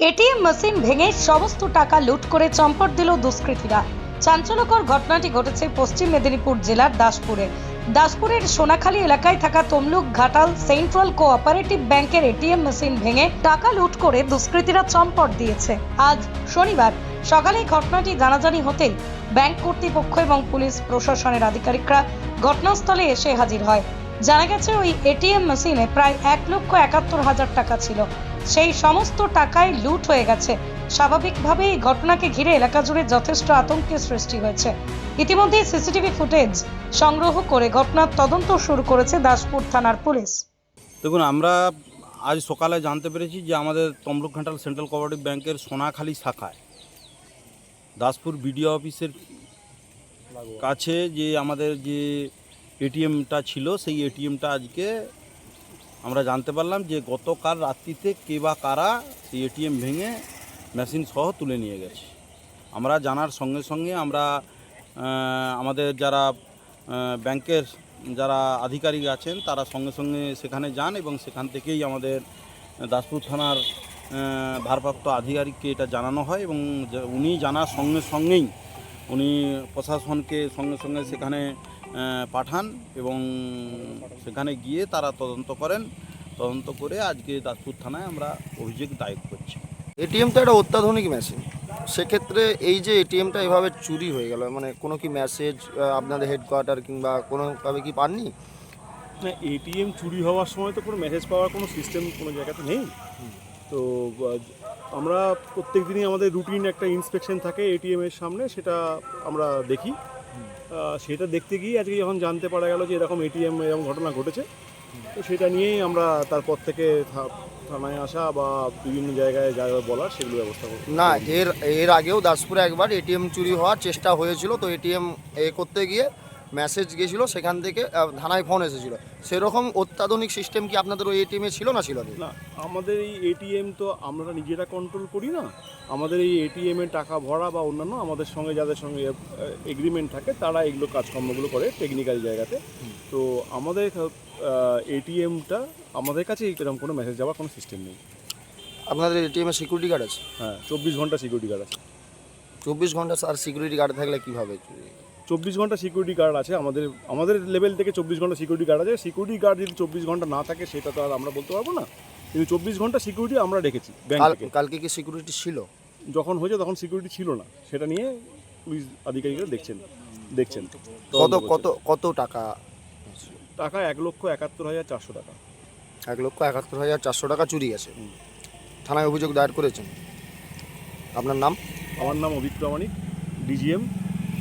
ATM machine ভেঙে সমস্ত টাকা লুট করে চম্পট দিল দুষ্কৃতীরা। চাঞ্চল্যকর ঘটনাটি ঘটেছে পশ্চিম মেদিনীপুর জেলার দাসপুরে। দাসপুরের সোনাখালী এলাকায় থাকা তমলুক ঘাটাল সেন্ট্রাল কোঅপারেটিভ ব্যাংকের এটিএম মেশিন ভেঙে টাকা লুট করে দুষ্কৃতীরা চম্পট দিয়েছে। আজ শনিবার সকালে ঘটনাটি জানাজানি হতেই ব্যাংক কর্তৃপক্ষ এবং পুলিশ প্রশাসনের আধিকারিকরা ঘটনাস্থলে এসে হাজির হয়। জানা গেছে, ওই এটিএম মেশিনে প্রায় এক লক্ষ একাত্তর হাজার টাকা ছিল। সেই সমস্ত টাকায় লুট হয়ে গেছে। স্বাভাবিকভাবে এই ঘটনাকে ঘিরে এলাকা জুড়ে যথেষ্ট আতঙ্কের সৃষ্টি হয়েছে। ইতিমধ্যে সিসিটিভি ফুটেজ সংগ্রহ করে ঘটনার তদন্ত শুরু করেছে দাসপুর থানার পুলিশ। দেখুন, আমরা আজ সকালে জানতে পেরেছি যে আমাদের তমলুক ঘাটাল সেন্ট্রাল কোঅপারেটিভ ব্যাংকের সোনাখালী শাখায় দাসপুর বিডিও অফিসের কাছে যে আমাদের যে এটিএমটা ছিল, সেই এটিএমটা আজকে আমরা জানতে পারলাম যে গতকাল রাত্রিতে কে বা কারা সেই এটিএম ভেঙে মেশিন সহ তুলে নিয়ে গেছে। আমরা জানার সঙ্গে সঙ্গে আমরা আমাদের যারা ব্যাংকের যারা আধিকারিক আছেন, তারা সঙ্গে সঙ্গে সেখানে যান এবং সেখান থেকেই আমাদের দাসপুর থানার ভারপ্রাপ্ত আধিকারিককে এটা জানানো হয় এবং উনি জানার সঙ্গে সঙ্গেই উনি প্রশাসনকে সঙ্গে সঙ্গে সেখানে পাঠান এবং সেখানে গিয়ে তারা তদন্ত করেন। তদন্ত করে আজকে দাসপুর থানায় আমরা অভিযোগ দায়ের করছি। এটিএম তো একটা অত্যাধুনিক মেশিন। সেক্ষেত্রে এই যে এটিএমটা এভাবে চুরি হয়ে গেল মানে কোনো কি মেসেজ আপনাদের হেডকোয়ার্টার কিংবা কোনোভাবে কি পাননি? না এটিএম চুরি হওয়ার সময় তো কোনো মেসেজ পাওয়ার কোনো সিস্টেম কোনো জায়গাতে নেই। তো আমরা প্রত্যেক দিনই আমাদের রুটিন একটা ইন্সপেকশন থাকে এটিএমের সামনে সেটা আমরা দেখি। সেটা দেখতে গিয়ে আজকে যখন জানতে পারা গেল যে এরকম এটিএম এরকম ঘটনা ঘটেছে তো সেটা নিয়েই আমরা তারপর থেকে থানায় আসা বা বিভিন্ন জায়গায় যা বলার সেগুলো ব্যবস্থা করব না, এর এর আগেও দাসপুরে একবার এটিএম চুরি হওয়ার চেষ্টা হয়েছিল, তো এটিএম এ করতে গিয়ে মেসেজ গেছিল সেখান থেকে থানায় ফোন এসেছিল। সেরকম অত্যাধুনিক সিস্টেম কি আপনাদের ওই এটিএমে ছিল না ছিল? না? আমাদের এই এটিএম তো আমরা নিজেরা কন্ট্রোল করি না। আমাদের এই এটিএম টাকা ভরা বা অন্যান্য আমাদের সঙ্গে যাদের সঙ্গে এগ্রিমেন্ট থাকে তারা এগুলো কাজকর্মগুলো করে টেকনিক্যাল জায়গাতে। তো আমাদের এটিএমটা আমাদের কাছে এরকম কোনো মেসেজ যাওয়ার কোনো সিস্টেম নেই। আপনাদের এটিএমে সিকিউরিটি গার্ড আছে? হ্যাঁ চব্বিশ ঘণ্টা সিকিউরিটি গার্ড আছে। চব্বিশ ঘণ্টা আর সিকিউরিটি গার্ড থাকলে কীভাবে? চব্বিশ ঘণ্টা সিকিউরিটি গার্ড আছে আমাদের আমাদের লেভেল থেকে চব্বিশ ঘণ্টা সিকিউরিটি গার্ড আছে। সিকিউরিটি গার্ড যদি চব্বিশ ঘণ্টা না থাকে সেটা তো আর আমরা বলতে পারব না। কিন্তু চব্বিশ ঘণ্টা সিকিউরিটি আমরা রেখেছি ব্যাংক কালকে কি সিকিউরিটি ছিল? যখন হয়েছে তখন সিকিউরিটি ছিল না। সেটা নিয়ে পুলিশ আধিকারিকরা দেখছেন দেখছেন। কত কত কত টাকা? টাকা এক লক্ষ একাত্তর হাজার চারশো টাকা। এক লক্ষ একাত্তর হাজার চারশো টাকা চুরি আছে। থানায় অভিযোগ দায়ের করেছেন। আপনার নাম? আমার নাম অভিক প্রামাণিক ডিজিএম